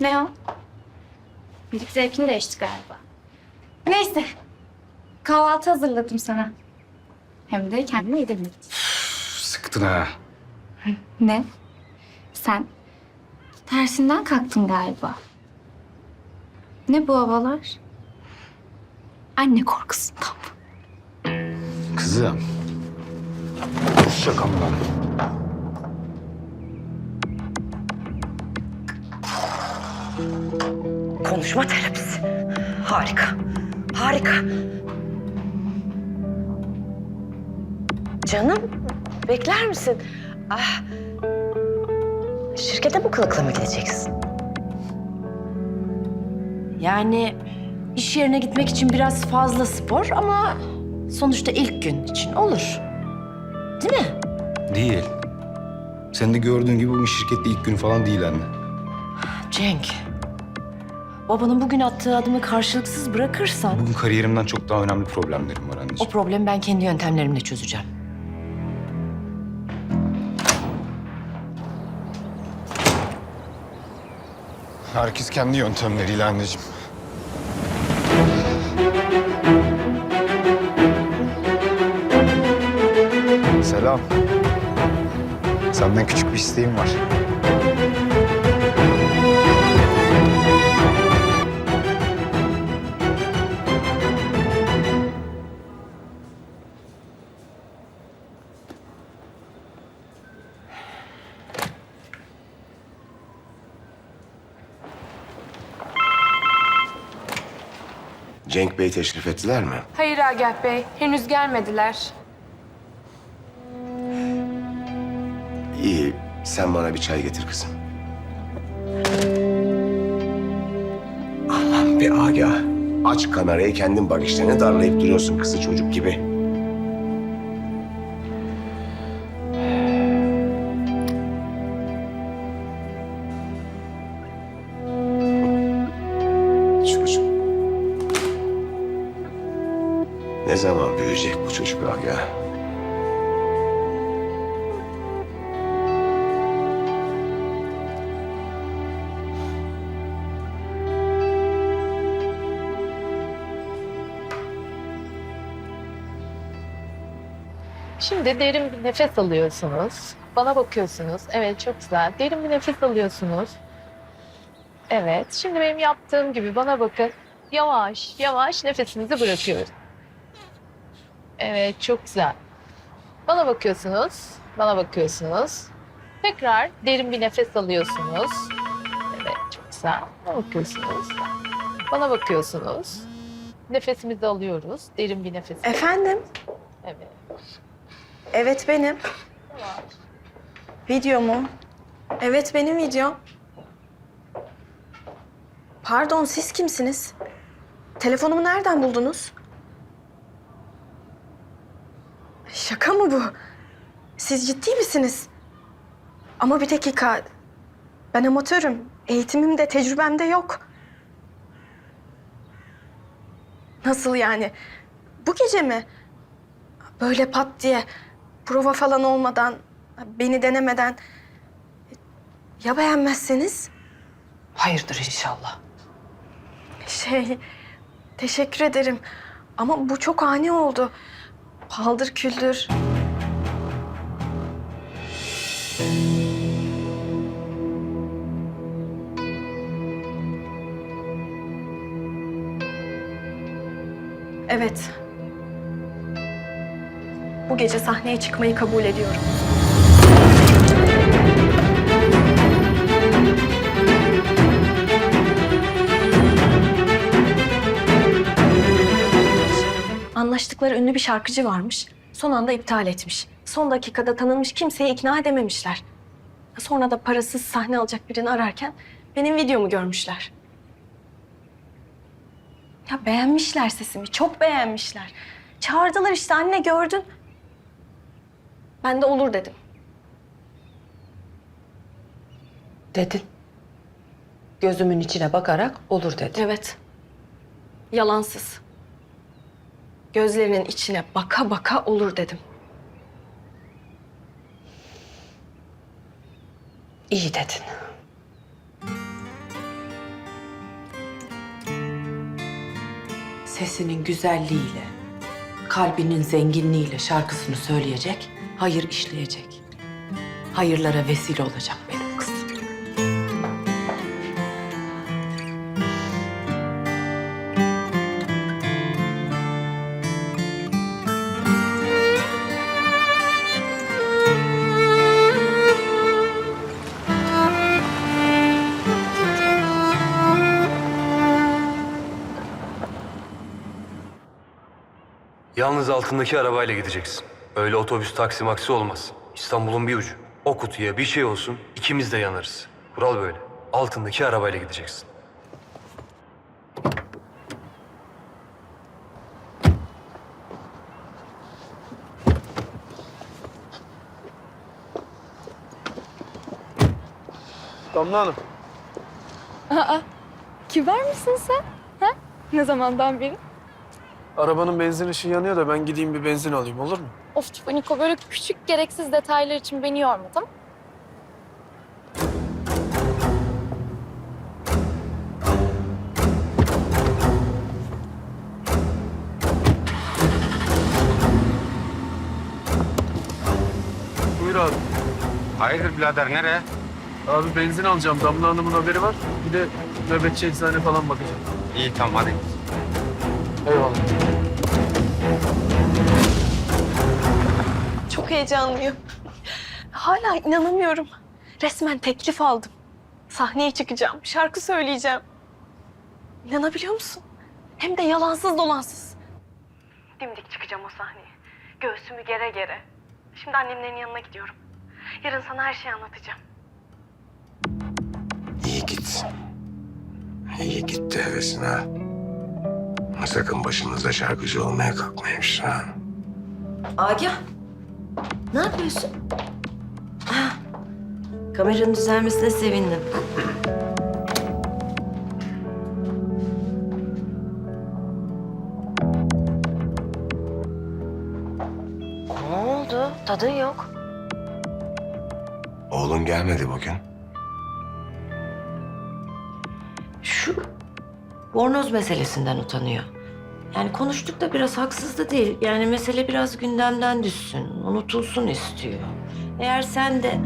Ne o? Müzik zevkini değişti galiba. Neyse. Kahvaltı hazırladım sana. Hem de kendime yedirmek için. Sıktın ha. Ne? Sen tersinden kalktın galiba. Ne bu havalar? Anne korkusundan mı? Kızım. Şakamdan. Konuşma terapisi. Harika. Harika. Canım, bekler misin? Ah, şirkete bu kılıkla mı gideceksin? Yani iş yerine gitmek için biraz fazla spor ama sonuçta ilk gün için olur. Değil mi? Değil. Sen de gördüğün gibi bu şirkette ilk gün falan değil anne. Cenk, babanın bugün attığı adımı karşılıksız bırakırsan... Bugün kariyerimden çok daha önemli problemlerim var O anneciğim. problemi ben kendi yöntemlerimle çözeceğim. Herkes kendi yöntemleriyle anneciğim. Selam. Senden küçük bir isteğim var. Cenk Bey teşrif ettiler mi? Hayır Agah Bey, henüz gelmediler. İyi, sen bana bir çay getir kızım. Aman be Agah. Aç kanarayı kendin bak işte ne darlayıp duruyorsun kızı çocuk gibi. Zaman büyüyecek bu çocuk Agah? Şimdi derin bir nefes alıyorsunuz. Bana bakıyorsunuz. Evet, çok güzel. Derin bir nefes alıyorsunuz. Evet, şimdi benim yaptığım gibi bana bakın. Yavaş, yavaş nefesinizi bırakıyoruz. Evet, çok güzel. Bana bakıyorsunuz. Bana bakıyorsunuz. Tekrar derin bir nefes alıyorsunuz. Evet, çok güzel. Bana bakıyorsunuz. Bana bakıyorsunuz. Nefesimizi alıyoruz. Derin bir nefes. Efendim? Evet. Evet benim. Video mu? Evet benim videom. Pardon siz kimsiniz? Telefonumu nereden buldunuz? Şaka mı bu? Siz ciddi misiniz? Ama bir dakika. Ben amatörüm. Eğitimim de tecrübem de yok. Nasıl yani? Bu gece mi? Böyle pat diye prova falan olmadan, beni denemeden ya beğenmezseniz? Hayırdır inşallah. Şey, teşekkür ederim. Ama bu çok ani oldu. Paldır küldür. Evet. Bu gece sahneye çıkmayı kabul ediyorum. Anlaştıkları ünlü bir şarkıcı varmış. Son anda iptal etmiş. Son dakikada tanınmış kimseyi ikna edememişler. Sonra da parasız sahne alacak birini ararken benim videomu görmüşler. Ya beğenmişler sesimi, çok beğenmişler. Çağırdılar işte anne gördün. Ben de olur dedim. Dedin. Gözümün içine bakarak olur dedi. Evet. Yalansız. Gözlerinin içine baka baka olur dedim. İyi dedin. Sesinin güzelliğiyle, kalbinin zenginliğiyle şarkısını söyleyecek, hayır işleyecek. Hayırlara vesile olacak benim. Yalnız altındaki arabayla gideceksin. Öyle otobüs taksi maksi olmaz. İstanbul'un bir ucu. O kutuya bir şey olsun ikimiz de yanarız. Kural böyle. Altındaki arabayla gideceksin. Damla Hanım, Kibar mısın sen? Ha? Ne zamandan beri? Arabanın benzin ışığı yanıyor da ben gideyim bir benzin alayım olur mu? Of Niko böyle küçük gereksiz detaylar için beni yorma tamam Buyur abi. Hayırdır birader nereye? Abi benzin alacağım. Damla Hanım'ın haberi var. Bir de nöbetçi eczane falan bakacağım. İyi tamam hadi. Eyvallah. Çok heyecanlıyım. Hala inanamıyorum. Resmen teklif aldım. Sahneye çıkacağım, şarkı söyleyeceğim. İnanabiliyor musun? Hem de yalansız dolansız. Dimdik çıkacağım o sahneye. Göğsümü gere gere. Şimdi annemlerin yanına gidiyorum. Yarın sana her şeyi anlatacağım. İyi git. İyi gitti hevesine. ha. Ama Sakın başımıza şarkıcı olmaya kalkmaymış ha. Agah, ne yapıyorsun? Ah, kameranın düzelmesine sevindim. Ne oldu? Tadın yok. Oğlun gelmedi bugün. Bornoz meselesinden utanıyor. Yani konuştuk da biraz haksız da değil. Yani mesele biraz gündemden düşsün, unutulsun istiyor. Eğer sen de